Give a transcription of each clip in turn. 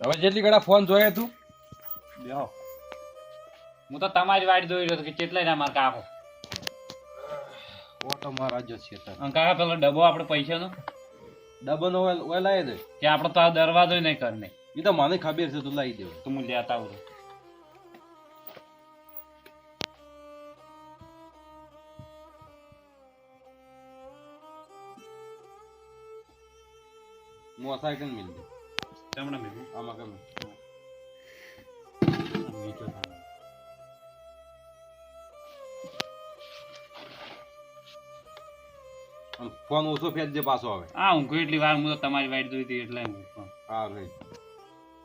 હવે જેટલી ઘડા ફોન જોયે તું. બેહો. હું તો તમારી વાડી જોઈ રહ્યો હતો કે કેટલા ના માર કાકો ઓટો મારા જ છે અને કાકા પેલો ડબ્બો આપણે પૈસાનો? ડબો નો ઓય લાવી દે. કે આપણો તો આ દરવાજો નહીં કરને એ તો મને ખબર છે તું લાવી દેવ તો હું લેતા આવું છું. મોસાઈકલ મિલ દે. ગમે મીઠો થાય. આમ ફોન ઓછો ફેર જે પાછો આવે હા હું એટલી વાર હું તો તમારી વાઈટ જોઈતી હતી એટલે હા ભાઈ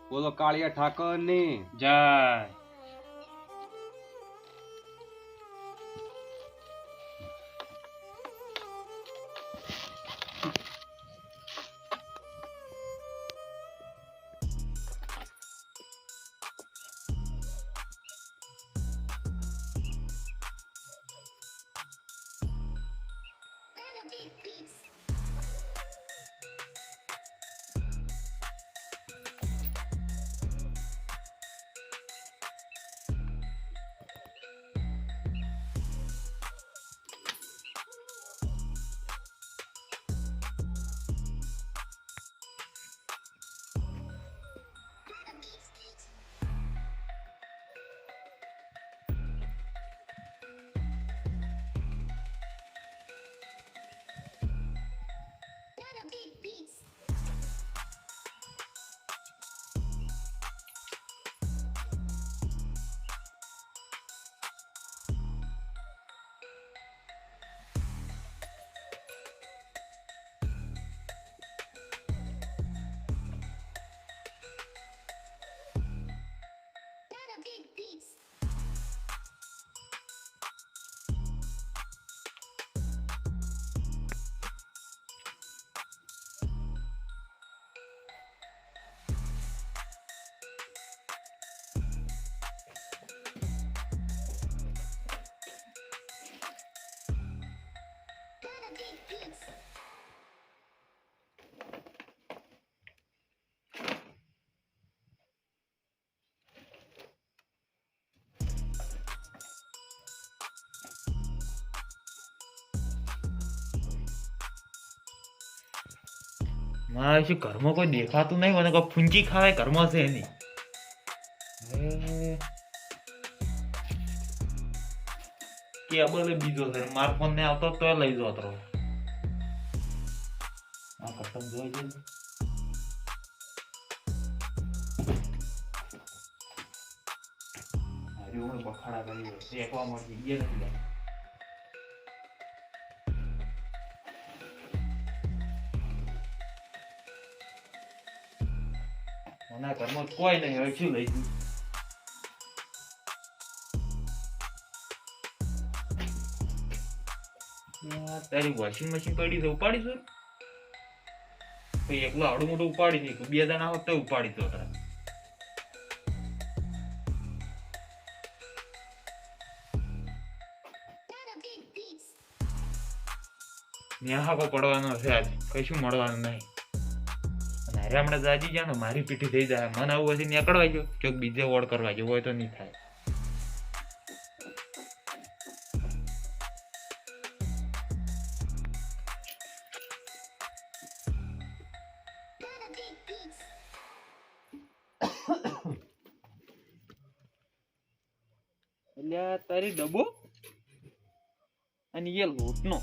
બોલો કાળિયા ઠાકરની જય મારે શું ઘરમાં કોઈ દેખાતું નહીં, મને કોઈ ફૂંચી ખાવે ઘરમાં છે એની કેબલ બીજો છે, માર ફોન ને આવતો તો લઈ જો તો આ કસમ જોઈ છે અરે હું બખાડા કરી એકવા શેકવા ગયા નથી હવે શું તારી વોશિંગ મશીન પડી તો છે, ઉપાડીશું એકલો આવડું મોટું ઉપાડી નહીં બે જણા હોત તો ઉપાડી ત્યાં ન્યાહાકો પડવાનો છે આજ, કશું મળવાનું નહીં. હારે હમણાં દાજી જાય ને, મારી પીઠી થઈ જાય. મને આવું પછી નીકળવા જો ચોક બીજે વોડ કરવા જવું હોય તો નહીં થાય. એટલે તારી ડબ્બો? અને એ લોટનો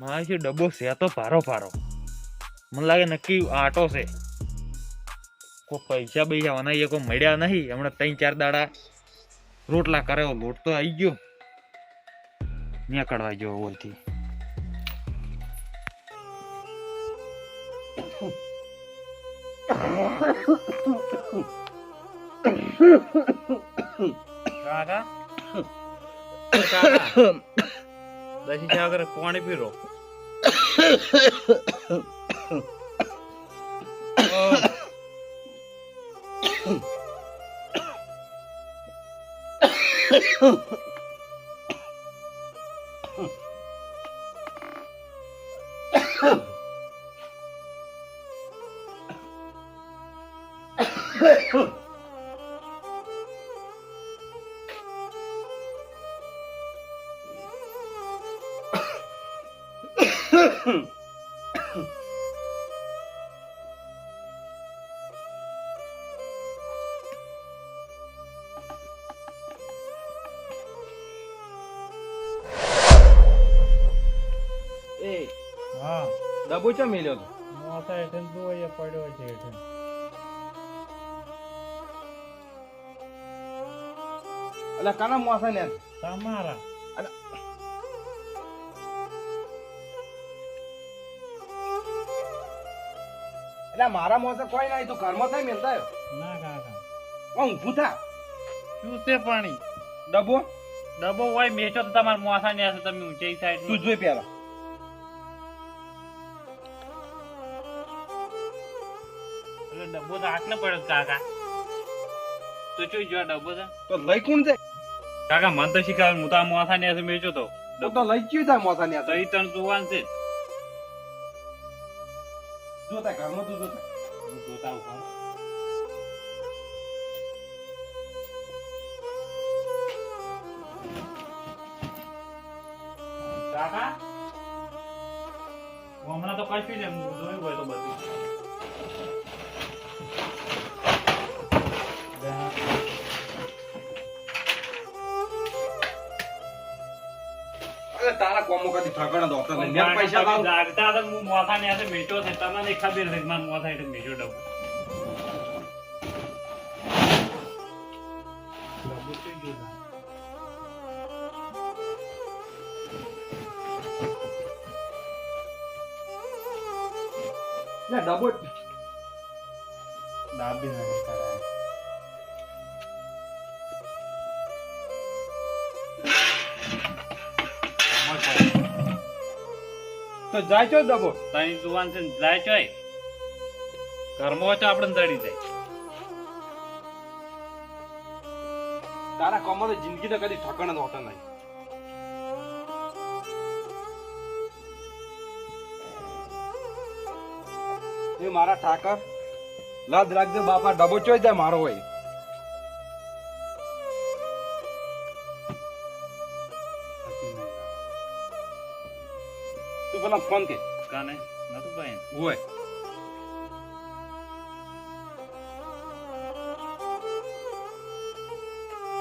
મારે છે ડબ્બો છે તો ભારો ભારો. મને લાગે નક્કી આટો છે. કોઈ પૈસા બૈસા વનાઈએ કોઈ મળ્યા નહીં. હમણાં ત્રણ ચાર દાડા રોટલા કર્યો લોટ તો આવી ગયો. નીકળવા જેવો ઓલથી કાકા કાકા દસી ચા કરે પાણી પીરો એ ડબ્બો ચો મેલ્યો તો? મોસા હેઠળ જોઈએ પડ્યો છે હેઠળ. એટલે કાના મોસા ને? તમારા. એટલે મારા મોસે કોઈ નહીં તું ઘરમાં થાય મેલતા ના કાકા હું ઊભું થા. શું છે પાણી? ડબ્બો? ડબ્બો હોય મેચો તો તમારા મોસા ને તમે ઊંચાઈ સાઈડ તું જોઈ પેલા ડબ્બો તો હાથ પડ્યો પડે કાકા. તો જોઈ જો ડબ્બો છે? તો લઈ કોણ જાય? કાકા મન તો શીખાવે હું તો આ મોથા ને મેચો તો. તો લઈ ગયો તા મોથા ને તો ઈ તણ જોવાન છે. જોતા ઘરમાં તો જોતા. હું જોતા ઊભો કાકા હમણાં તો કશું જ એમ જોયું હોય તો બધું. કોમો કદી ઠગણ દો તો મેં પૈસા લાવ જાગતા હતા હું મોથા ને આતે મેટો છે. તમને ખબર છે મારા મોથા એટલે મેટો ડબ. ડબ્બો દાબી નથી તો જાય છો દબો. તારી જુવાન છે જાય છો ઘરમાં હોય તો આપણે દડી જાય તારા કોમો જિંદગી તો કદી ઠગણ દો નહીં. એ મારા ઠાકર લાદ રાખજો બાપા ડબો ચોઈ જાય મારો હોય. તું પેલા ફોન કે. કાને? નતું ભાઈ હોય.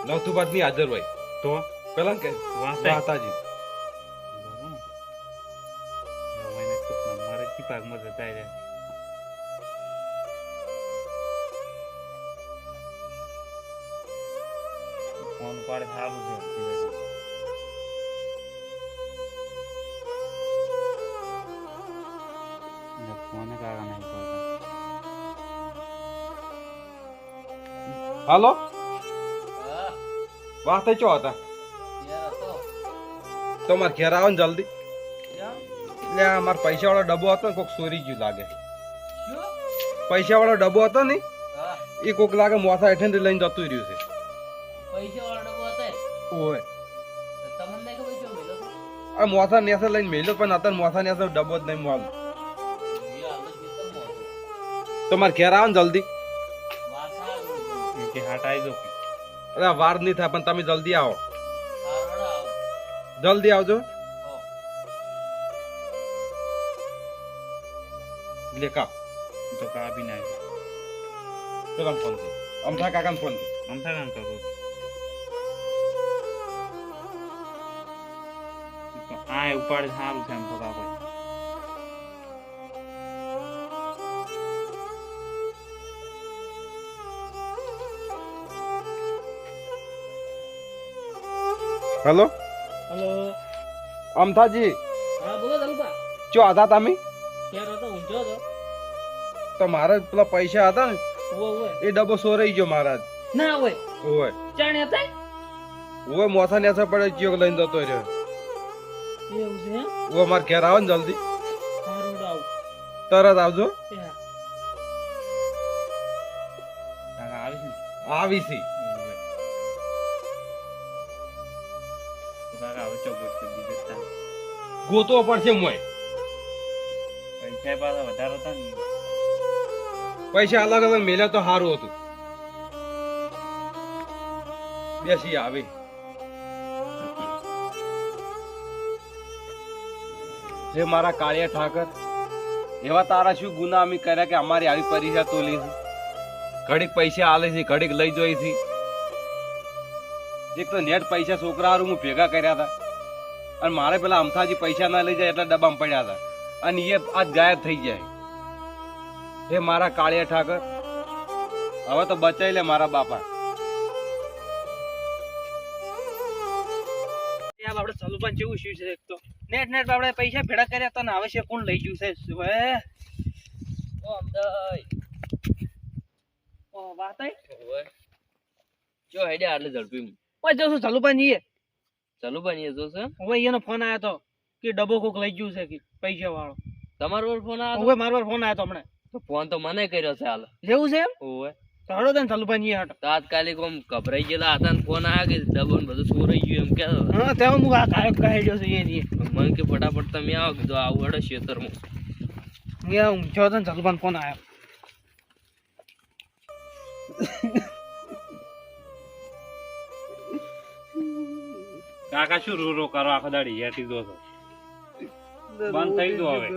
નવતું બાદની હાજર હોય. તો? પેલા કે. વાતાજી ભાગમાં જતા રહ્યા. ફોન પાડે સારું છે. પડતા વાહ થઈ ચો હતા તમારે ઘેર આવો ને જલ્દી એટલે આ મારા પૈસા વાળો ડબ્બો હતો ને કોક ચોરી ગયું લાગે પૈસા વાળો ડબ્બો હતો ને એ કોક લાગે મોસા હેઠે લઈને જતું રહ્યું છે ઓય આ મોસા નેસે લઈને મેલ્યો પણ અત્યારે મોસા નેસે ડબ્બો જ નહીં માલ તમારે ઘેર આવો ને જલ્દી કે હટાઈ દો અરે વાર નહીં થાય પણ તમે જલ્દી આવો. જલ્દી આવજો. લે કા. તો ના તો કામ ફોન કર. અમથા કાકા ફોન કર. અમથા કામ કરું. આ ઉપાડ સારું છે એમ તો કાપડ હેલો? હેલો. અમથાજી. હા બોલો દલપા ચો હતા તમે? ક્યારે હતો ઊંચો હતો તો મારે પેલા પૈસા હતા ને એ ડબ્બો સોરાઈ ગયો મહારાજ ના હોય હોય ચાણે હતા? ઓય મોથા નેસા પડે ચિયોક લઈને જતો રહ્યો. એવું છે? ઓય મારે ઘેર આવો ને જલ્દી. તરત આવજો. આવીશી. આવીશ. ને પડશે બીજો તો ગોતવો પડશે મોય. પૈસા પાછા વધારે હતા ને. પૈસા અલગ અલગ મેલ્યા તો સારું હતું. બેસી આવી. જે મારા કાળિયા ઠાકર એવા તારા શું ગુના અમે કર્યા કે અમારી આવી પરીક્ષા તોલી છે ઘડીક પૈસા આલે છે ઘડીક લઈ જોઈ છે. એક તો નેટ પૈસા છોકરા હું ભેગા કર્યા હતા. અને મારે પેલા અમથાજી પૈસા ના લઈ જાય એટલા ડબ્બામાં પડ્યા હતા. અને એ આજ ગાયબ થઈ જાય. હે મારા કાળિયા ઠાકર હવે તો બચાઈ લે મારા બાપા. આપણે સલુભાન જેવું શું છે એક તો? નેટ નેટ આપણે પૈસા ભેળા કર્યા તો ને હવે છે કોણ લઈ ગયું છે? ઓ વાત જો હેડ્યા આટલે ઝડપી. ઓય જો શું સલુભાન જીએ ચાલુ બની જો છે હવે એનો ફોન આવ્યો તો કે ડબ્બો કોક લઈ ગયું છે કે પૈસા વાળો તમારો પર ફોન આવ્યો હવે મારો ફોન આવ્યો તો હમણાં. તો ફોન તો મને કર્યો છે હાલ. જેવું છે એમ? ઓવે. તો હળો તને ચાલુ બની હટ. તાત્કાલિક આમ ગભરાઈ ગયેલા હતા ને ફોન આવ્યો કે ડબો ને બધું ચોરાઈ ગયું એમ કે. હા તેમાં હું આ કાયક કહી જો છે એ મને કે ફટાફટ તમે આવો કીધું આવું હેડો ખેતરમાં મેં ઊંચો હતો ને સલુભાન ફોન આવ્યો કાકા શું રો રો કરો? આખો દાડી હેઠી દો છો. બંધ થઈ દો હવે.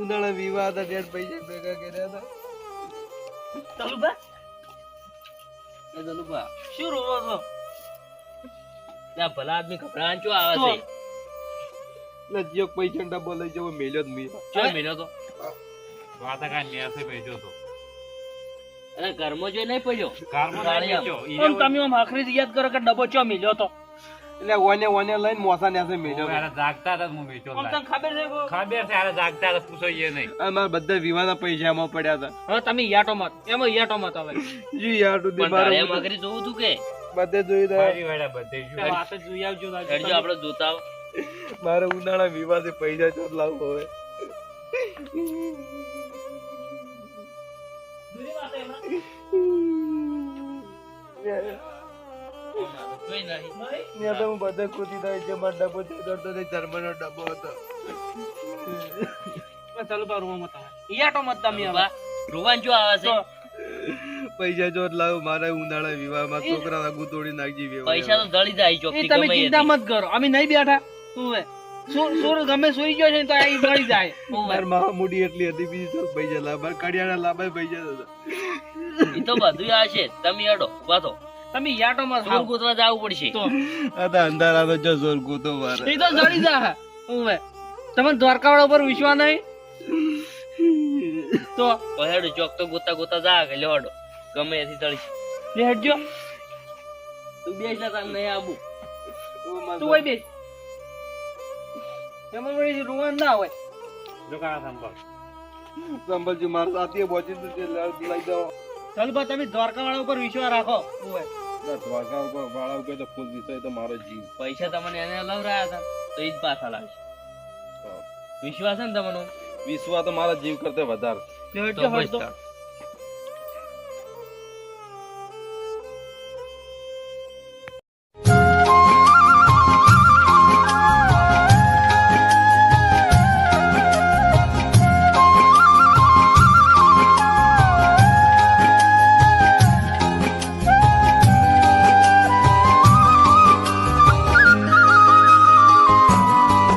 ઉનાળા વિવાહ હતા ત્યાં પૈસા ભેગા કર્યા હતા. સલુભા એ દલુભા શું રોવો છો? ત્યાં ભલા આદમી ગભરાન ચો આવે છે? પૈસા મેલ્યો જ મેં ચો મિલ્યો તો? વાતા કાંઈ ન્યાસે બેઠો તો અને ઘરમાં જોઈ નહીં પડ્યો. તમે આમ આખરી યાદ કરો કે ડબ્બો ચો મિલ્યો તો? એટલે ઓને ઓને લઈને મોસા ન્યાસે મેલ્યો હવે જાગતા હતા હું બેઠો તને ખબર છે ખબર છે હારે જાગતા હતા પૂછો એ નહીં. અને બધા વિવાહના પૈસા એમાં પડ્યા હતા. હવે તમે યાટો મત એમાં યાટો મત હવે. જી યાર તું જોવું કે? બધે જોઈ દે બધે વાત જોઈ આવજો તાર. આપણે જોતા મારે ઉનાળા વિવાહ છે પૈસા ચોર લાવવો હવે. ત્યાં તો હું બધે કૂદી દઈ છે મારો ડબ્બો ચડતો ને જર્મનનો ડબ્બો હતો. પણ ચાલો રૂમ મત હવે. મત તમે હવે. રોવાન ચો આવે છે. પૈસા જો લાવ મારે ઉનાળા વિવાહમાં છોકરા તોડી નાખજી પૈસા તો દળી જાય તમે ચિંતા મત કરો. અમે નહીં બેઠા. તું હવે? સુર ગમે સુઈ ગયો છે તો આ ઈ મળી જાય. માર મહામૂડી એટલી હતી બીજી તો પૈસા લાવ માર કડિયાના લાભાય પૈસા હતા ઈ તો બધું આ છે. તમે અડો વાતો તમે યાટો માં ચોર ગોતવા જવું પડશે. તો. આ તો જો જોર ગોતો મારે. એ તો જડી જા ઓવે તમે દ્વારકાવાળા ઉપર વિશ્વાસ નહીં? તો. પહેડ ચોક તો ગોતા ગોતા જા કે લેવડો ગમે એથી તળી લેડજો તું બેસ ને તાર નહીં આબુ. તું હોય બેસ. એમાં વળી રૂવાન ના હોય. જો કાકા સંભાળ સંભળજી મારા સાથીએ પહોંચી તો તે લઈ જાઓ ચાલ બા તમે દ્વારકાવાળા ઉપર વિશ્વાસ રાખો. ના, દ્વારકા ઉપર વાળા ઉપર તો ફૂલ વિષય તો મારો જીવ. પૈસા તમને એને લવરાયા હતા તો ઈ જ પાછા લાવીશ. વિશ્વાસ છે ને તમને? વિશ્વા તો મારા જીવ કરતા વધારે.